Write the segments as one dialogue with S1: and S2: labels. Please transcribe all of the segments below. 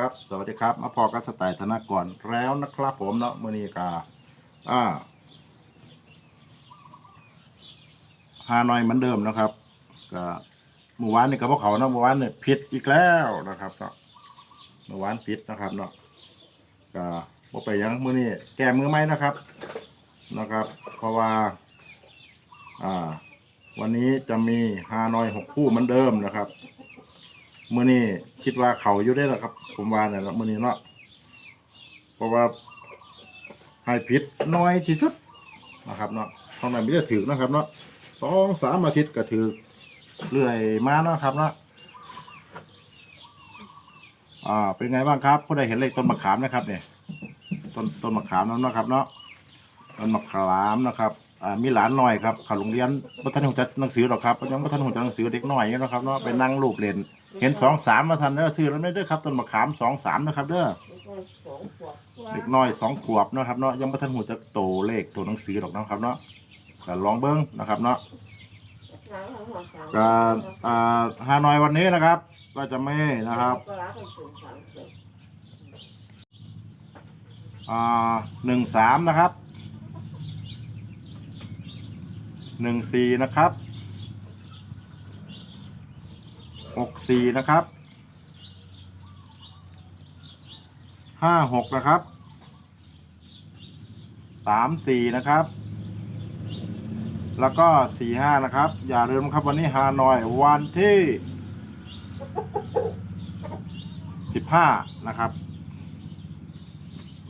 S1: ครับ สวัสดีครับมาพอกันสไตล์ธนากรแล้วนะครับ ผมเนาะมือนีกาอ่าฮานอยเหมือนเดิมนะครับก็เมื่อวานนี่กับพวกเขาเนาะเมื่อวานเนี่ยผิดอีกแล้วนะครับเนาะเมื่อวานผิดนะครับเนาะก็บ่ไปยังมือนี้แก้มือไหมนะครับนะครับ เพราะว่า อ่า วันนี้จะมีฮานอยหกคู่เหมือนเดิมนะครับ เมื่อนี้คิดว่าเขาอยู่ได้แล้วครับ ผมว่าเนี่ยเมื่อนี้เนาะเพราะว่าให้ผิดน้อยที่สุดนะครับเนาะเท่านั้นไม่ได้ถือนะครับ เนาะสองสามอาทิตย์ก็ถือเรื่อยมาเนาะครับเนาะอ่าเป็นไงบ้างครับผู้ใดเห็นเลขต้นมะขามนะครับเนี่ยต้นต้นมะขามนั่นเนาะครับ เนาะต้นมะขามนะครับอ่ามีหลานหน้อยครับเขาโรงเรียนบัทันหงจัดหนังสือหรอกครับยังบัทันหงจัดหนังสือเด็กหน้อยเนะครับเนาะไปนั่งรูปเล่น เห็นสองสามมาทันแล้วซื้อแล้วไม่ได้อครับต้นมะขามสองสามนะครับเด้อเด็กน้อยสองขวบเนาะครับเนาะยังไม่ทันหูจะโตเลขตัวหนังสือหรอกนะครับเนาะก็ลองเบิ้งนะครับเนาะก็อ่าฮานอยวันนี้นะครับ ก็จะไม่นะครับอ่าหนึ่งสามนะครับหนึ่งสี่นะครับ หกสี่นะครับห้าหกนะครับสามสี่นะครับ แล้วก็สี่ห้านะครับ อย่าลืมครับวันนี้ฮานอยวันที่สิบห้านะครับ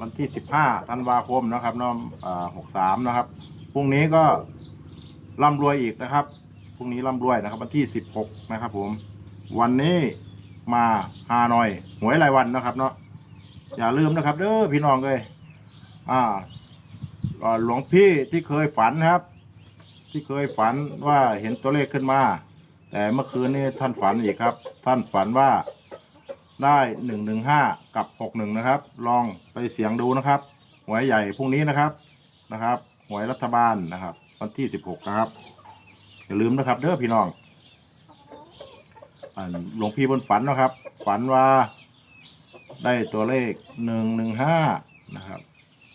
S1: วันที่สิบห้าธันวาคมนะครับน้องหกสามนะครับพรุ่งนี้ก็ร่ำรวยอีกนะครับพรุ่งนี้ร่ำรวยนะครับ วันที่สิบหกนะครับผม วันนี้มาฮานอยหวยรายวันนะครับ เนาะอย่าลืมนะครับเด้อพี่น้องเลยอ่าหลวงพี่ที่เคยฝันครับ ที่เคยฝันว่าเห็นตัวเลขขึ้นมา แต่เมื่อคืนนี้ท่านฝันอีกครับ ท่านฝันว่าได้หนึ่งหนึ่งห้ากับหกหนึ่งนะครับ ลองไปเสียงดูนะครับหวยใหญ่พรุ่งนี้นะครับนะครับหวยรัฐบาลนะครับ วันที่สิบหกนะครับอย่าลืมนะครับเด้อพี่น้อง อ่าหลวงพี่บนฝันนะครับ ฝันว่าได้ตัวเลขหนึ่งหนึ่งห้านะครับ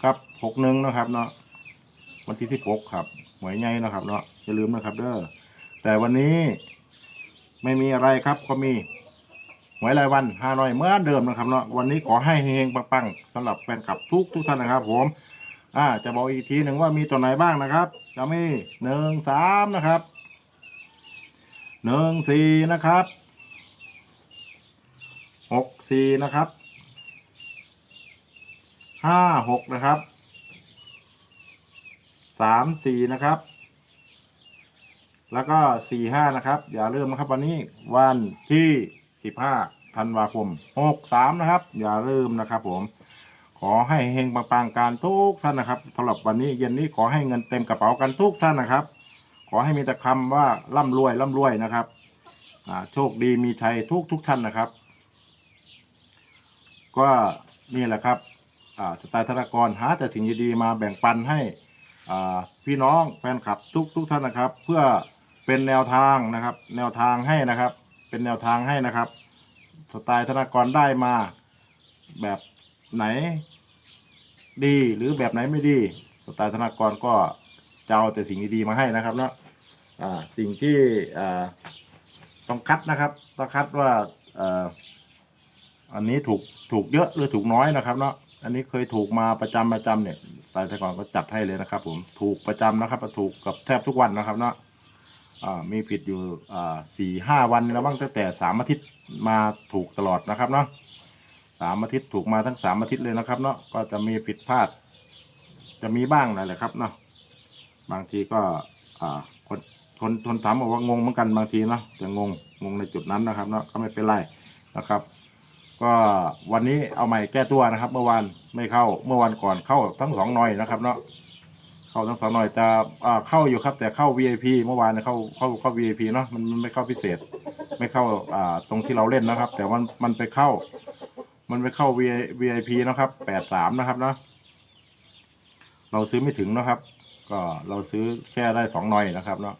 S1: ครับหกหนึ่งนะครับเนาะวันที่สิบหกครับหวยใหญ่นะครับเนาะอย่าลืมนะครับ เด้อแต่วันนี้ไม่มีอะไรครับก็มีหวยรายวันห้าน้อยเหมื่อนเดิมนะครับเนาะวันนี้ขอให้เฮงๆปังๆสำหรับแฟนคลับทุกทุกท่านนะครับ ผม อ่า จะบอกอีกทีหนึ่งว่ามีตัวไหนบ้างนะครับจะมีหนึ่งสามนะครับหนึ่งสี่นะครับ หกสี่นะครับห้าหกนะครับสามสี่นะครับ แล้วก็สี่ห้านะครับ อย่าลืมนะครับวันนี้วันที่สิบห้าธันวาคมหกสามนะครับ อย่าลืมนะครับ ผม ขอให้เฮงปังๆการทุกท่านนะครับสำหรับวันนี้เย็นนี้ขอให้เงินเต็มกระเป๋ากันทุกท่านนะครับ ขอให้มีแต่คำว่าร่ำรวยร่ำรวยนะครับโชคดีมีชัยทุกทุกท่านนะครับ ก็นี่แหละครับสไตล์ธนากรหาแต่สิ่งดีๆมาแบ่งปันให้พี่น้องแฟนคลับทุกทุกท่านนะครับ เพื่อเป็นแนวทางนะครับ แนวทางให้นะครับ เป็นแนวทางให้นะครับ สไตล์ธนากรได้มาแบบไหนดีหรือแบบไหนไม่ดี สไตล์ธนากรก็จะเอาแต่สิ่งดีๆมาให้นะครับเนาะสิ่งที่ต้องคัดนะครับต้องคัดว่า อันนี้ถูกถูกเยอะหรือถูกน้อยนะครับเนาะอันนี้เคยถูกมาประจำประจำเนี่ยสายต่ก่อนก็จัดให้เลยนะครับ ผมถูกประจำนะครับถูกกับแทบทุกวันนะครับเนาะอ่ามีผิดอยู่อ่าสี่ห้าวันแล้วบ้างตั้งแต่สามอาทิตย์มาถูกตลอดนะครับเนาะสามอาทิตย์ถูกมาทั้งสามอาทิตย์เลยนะครับ เนาะก็จะมีผิดพลาด จะมีบ้างนั่นแหละครับเนาะบางทีก็อ่าคนคนคนถามบอกว่างงเหมือนกันบางทีเนาะจะงงงงในจุดนั้นนะครับเนาะก็ไม่เป็นไรนะครับ ก็วันนี้เอาใหม่แก้ตัวนะครับ เมื่อวานไม่เข้าเมื่อวันก่อนเข้าทั้งสองหน่อยนะครับเนาะเข้าทั้งสองหน่อยจะอ่าเข้าอยู่ครับ แต่เข้า VIP เมื่อวานเนี่ยเข้าเข้าเข้า VIP เนาะมันมันไม่เข้าพิเศษ ไม่เข้าอ่าตรงที่เราเล่นนะครับ แต่มันมันไปเข้า มันไปเข้า VIP นะครับแปดสามนะครับเนาะเราซื้อไม่ถึงนะครับ ก็เราซื้อแค่ได้สองหน่อยนะครับเนาะ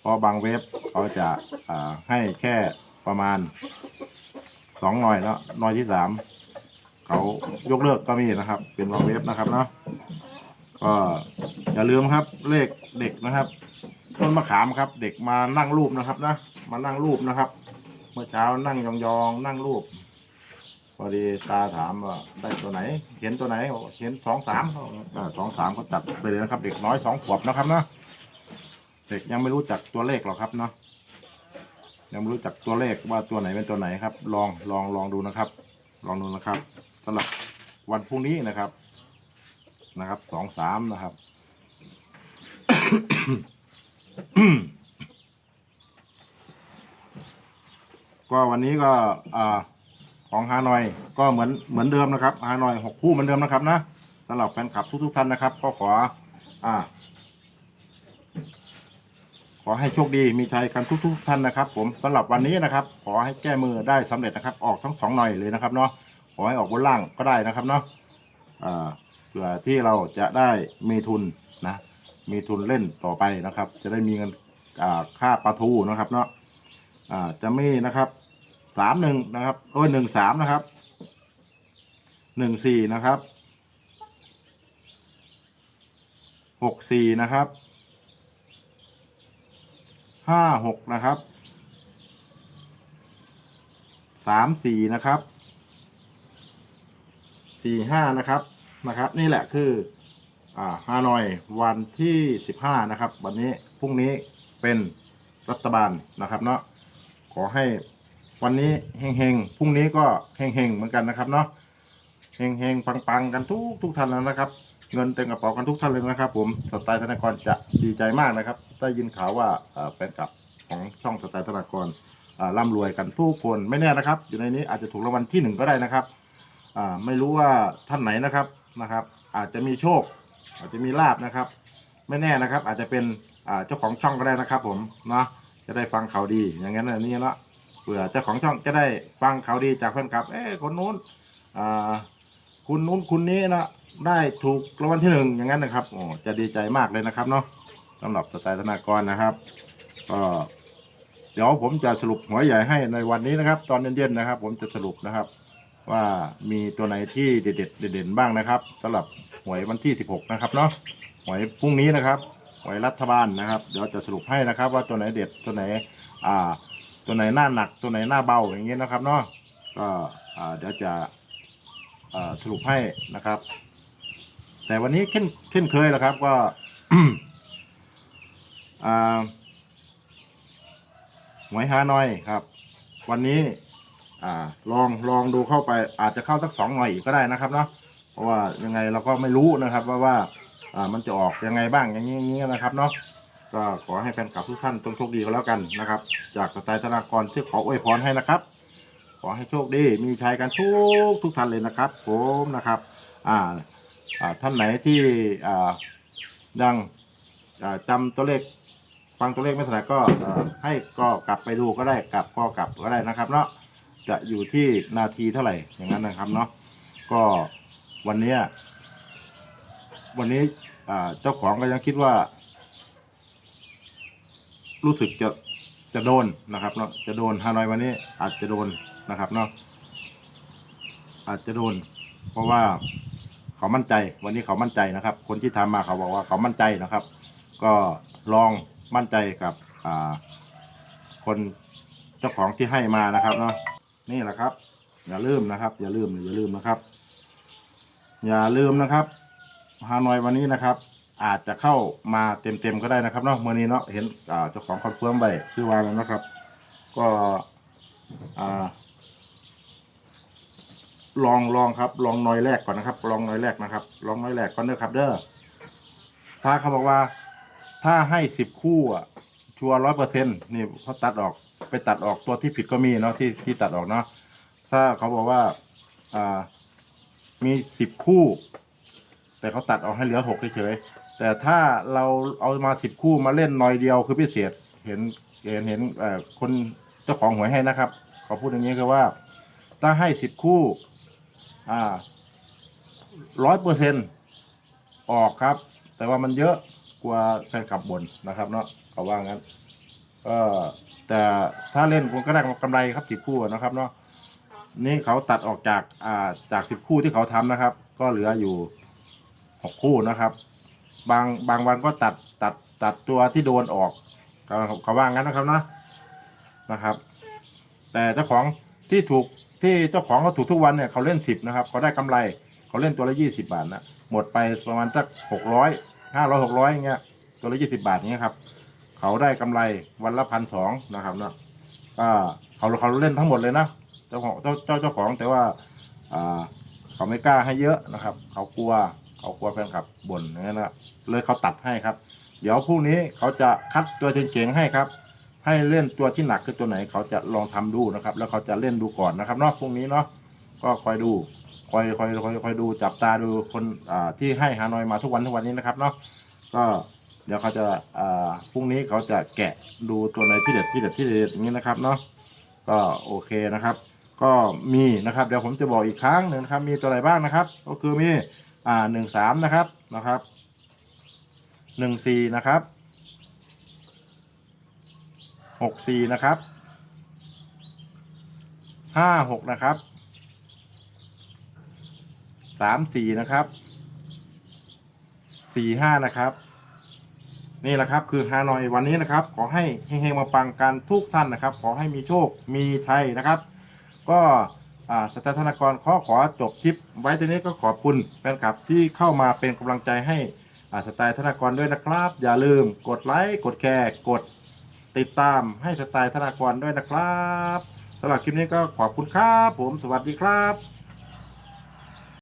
S1: เพราะบางเว็บเขาจะอ่าให้แค่ประมาณ สองหน่อยแล้วหน่อยที่สามเขายกเลิกก็มีนะครับ เป็นวางเว็บนะครับเนาะก็อย่าลืมครับเลขเด็กนะครับต้นมะขามครับ เด็กมานั่งรูปนะครับนะมานั่งรูปนะครับ เมื่อเช้านั่งยองๆนั่งรูปพอดีตาถามว่าได้ตัวไหน เห็นตัวไหนบอกเห็นสองสามสองสามก็จัดไปเลยนะครับ เด็กน้อยสองขวบนะครับนะเด็กยังไม่รู้จักตัวเลขหรอกครับเนาะ ยังไม่รู้จักตัวเลขว่าตัวไหนเป็นตัวไหนครับ ลองลองลองดูนะครับ ลองดูนะครับสำหรับวันพรุ่งนี้นะครับนะครับสองสามนะครับก็วันนี้ก็อ่าของฮานอยก็เหมือนเหมือนเดิมนะครับฮานอยหกคู่เหมือนเดิมนะครับนะสำหรับแฟนคลับทุกๆท่านนะครับ ก็ขออ่า อให้โชคดีมีชัยกันทุกๆท่านนะครับ ผมสำหรับวันนี้นะครับ ขอให้แก้มือได้สำเร็จนะครับ ออกทั้งสองหน่อยเลยนะครับเนาะขอให้ออกบนล่างก็ได้นะครับเนาะอ่าเพื่อที่เราจะได้มีทุนนะ มีทุนเล่นต่อไปนะครับ จะได้มีเงินอ่าค่าปลาทูนะครับเนาะอ่าจะมีนะครับสามหนึ่งนะครับโอ้ยหนึ่งสามนะครับหนึ่งสี่นะครับหกสี่นะครับ ห้าหกนะครับสามสี่นะครับสี่ห้านะครับนะครับ นี่แหละคืออ่าฮานอยวันที่สิบห้านะครับ วันนี้พรุ่งนี้เป็นรัฐบาลนะครับเนาะขอให้วันนี้เฮงๆพรุ่งนี้ก็เฮงๆเหมือนกันนะครับเนาะเฮงๆปังๆกันทุกทุกท่านแล้วนะครับ เงินเต็มกระเป๋ากันทุกท่านเลยนะครับ ผมสไตล์ธนากรจะดีใจมากนะครับได้ยินข่าวว่าแฟนคลับของช่องสไตล์ธนากรร่ำรวยกันทุกคนไม่แน่นะครับ อยู่ในนี้อาจจะถูกรางวัลที่หนึ่งก็ได้นะครับไม่รู้ว่าท่านไหนนะครับนะครับ อาจจะมีโชค อาจจะมีลาบนะครับ ไม่แน่นะครับ อาจจะเป็นเจ้าของช่องก็ได้นะครับ ผมเนาะจะได้ฟังข่าวดีอย่างนั้นอันนี้ละเผื่อเจ้าของช่องจะได้ฟังข่าวดีจากแฟนคลับ เอ้คนนู้นอ่า คุณนู้นคุณนี้นะได้ถูกรางวัลที่หนึ่งอย่างนั้นนะครับโอ้จะดีใจมากเลยนะครับเนาะสำหรับสไตล์ธนากรนะครับก็เดี๋ยวผมจะสรุปหัวใหญ่ให้ในวันนี้นะครับ ตอนเย็นๆนะครับ ผมจะสรุปนะครับ ว่ามีตัวไหนที่เด็ดๆเด่นๆบ้างนะครับสำหรับหวยวันที่ 16 นะครับเนาะหวยพรุ่งนี้นะครับหวยรัฐบาลนะครับ เดี๋ยวจะสรุปให้นะครับ ว่าตัวไหนเด็ดตัวไหนอ่าตัวไหนหน้าหนักตัวไหนหน้าเบาอย่างเงี้ยนะครับเนาะก็อ่าเดี๋ยวจะ อ่าสรุปให้นะครับ แต่วันนี้เช่นเช่นเคยแล้วครับก็ อ่าหวยฮานอยครับ วันนี้อ่าลองลองดูเข้าไปอาจจะเข้าสักสองหน่อยกก็ได้นะครับเนาะเพราะว่ายังไงเราก็ไม่รู้นะครับ ว่าว่าอ่ามันจะออกยังไงบ้างอย่างนี้อย่างนี้นะครับเนาะก็ขอให้แฟนคลับทุกท่านจงโชคดีก็แล้วกันนะครับ จากสไตล์ธนากรที่ขออวยพรให้นะครับ ขอให้โชคดี มีชัยกันทุกทุกท่านเลยนะครับ ผมนะครับอ่าท่านไหนที่ยังอ่าจำตัวเลขฟังตัวเลขไม่ถนัดก็ให้ก็กลับไปดูก็ได้กลับก็กลับก็ได้นะครับ เนาะจะอยู่ที่นาทีเท่าไหร่อย่างนั้นนะครับเนาะก็วันนี้วันนี้เจ้าของก็ยังคิดว่า รู้สึกจะจะโดนนะครับเนาะจะโดนฮานอยวันนี้อาจจะโดน นะครับเนาะอาจจะโดน เพราะว่าเขามั่นใจ วันนี้เขามั่นใจนะครับ คนที่ทำมาเขาบอกว่าเขามั่นใจนะครับ ก็ลองมั่นใจกับอ่าคนเจ้าของที่ให้มานะครับเนาะนี่แหละครับ อย่าลืมนะครับ อย่าลืมอย่าลืมนะครับ อย่าลืมนะครับฮานอยวันนี้นะครับ อาจจะเข้ามาเต็มๆก็ได้นะครับเนาะเมื่อนี้เนาะเห็นเจ้าของคอนเฟิร์มไปคือว่าแล้วนะครับ ก็อ่า ลองลองครับ ลองน้อยแรกก่อนนะครับ ลองน้อยแรกนะครับ ลองน้อยแรกก่อนเด้อครับ เด้อถ้าเขาบอกว่า ถ้าให้สิบคู่อะชัวร้อยเปอร์เซ็นต์นี่เขาตัดออกไปตัดออกตัวที่ผิดก็มีเนาะที่ที่ตัดออกเนาะถ้าเขาบอกว่าอ่ามีสิบคู่ แต่เขาตัดออกให้เหลือหกเฉยๆแต่ถ้าเราเอามาสิบคู่มาเล่นหน่อยเดียวคือพิเศษเห็นเห็นเห็นคนเจ้าของหวยให้นะครับเขาพูดอย่างนี้คือว่า ถ้าให้สิบคู่ อ่าร้อยเปอร์เซ็นออกครับ แต่ว่ามันเยอะกว่าแฟนคลับบนนะครับ เนาะเขาว่างั้นก็แต่ถ้าเล่นคุณก็ได้กำไรครับสิบคู่นะครับ เนาะนี่เขาตัดออกจากอ่าจากสิบคู่ที่เขาทำนะครับ ก็เหลืออยู่หกคู่นะครับ บางบางวันก็ตัดตัดตัดตัวที่โดนออกเขาเขาว่างั้นนะครับนะนะครับ แต่เจ้าของที่ถูก ที่เจ้าของเขาถูกทุกวันเนี่ยเขาเล่นสิบนะครับเขาได้กำไรเขาเล่นตัวละยี่สิบาทนะหมดไปประมาณสักหกร้อยห้าร้อยหกร้อยเงี้ยตัวละยี่สิบาทเงี้ยครับเขาได้กำไรวันละพันสองนะครับเนาะก็เขาเขาเล่นทั้งหมดเลยนะเจ้าของเจ้าเจ้าเจ้าของแต่ว่าอ่าเขาไม่กล้าให้เยอะนะครับ เขากลัวเขากลัวแฟนคลับบ่นอย่างนั้นนะเลยเขาตัดให้ครับ เดี๋ยวพรุ่งนี้เขาจะคัดตัวเจ๋งๆให้ครับ ให้เล่นตัวที่หนักคือตัวไหนเขาจะลองทำดูนะครับ แล้วเขาจะเล่นดูก่อนนะครับเนาะพรุ่งนี้เนาะก็คอยดูคอยคอยคอยคอยดูจับตาดูคนที่ให้ฮานอยมาทุกวันทุกวันนี้นะครับเนาะก็เดี๋ยวเขาจะพรุ่งนี้เขาจะแกะดูตัวไหนที่เด็ดที่เด็ดที่เด็ดอย่างนี้นะครับเนาะก็โอเคนะครับ ก็มีนะครับเดี๋ยวผมจะบอกอีกครั้งหนึ่งครับ มีตัวอะไรบ้างนะครับ ก็คือมีอ่าหนึ่งสามนะครับนะครับหนึ่งสี่นะครับ หกสี่นะครับห้าหกนะครับสามสี่นะครับสี่ห้านะครับ นี่แหละครับคือฮานอยวันนี้นะครับ ขอให้เฮงๆมาปังกันทุกท่านนะครับ ขอให้มีโชคมีชัยนะครับ ก็อ่าสถานกรขอขอจบคลิป ไว้ตรงนี้ก็ขอบคุณแฟนคลับที่เข้ามาเป็นกำลังใจให้สไตล์ธนากรด้วยนะครับ อย่าลืมกดไลค์กดแชร์กด ติดตามให้สไตล์ธนากรด้วยนะครับสำหรับคลิปนี้ก็ขอบคุณครับ ผมสวัสดีครับ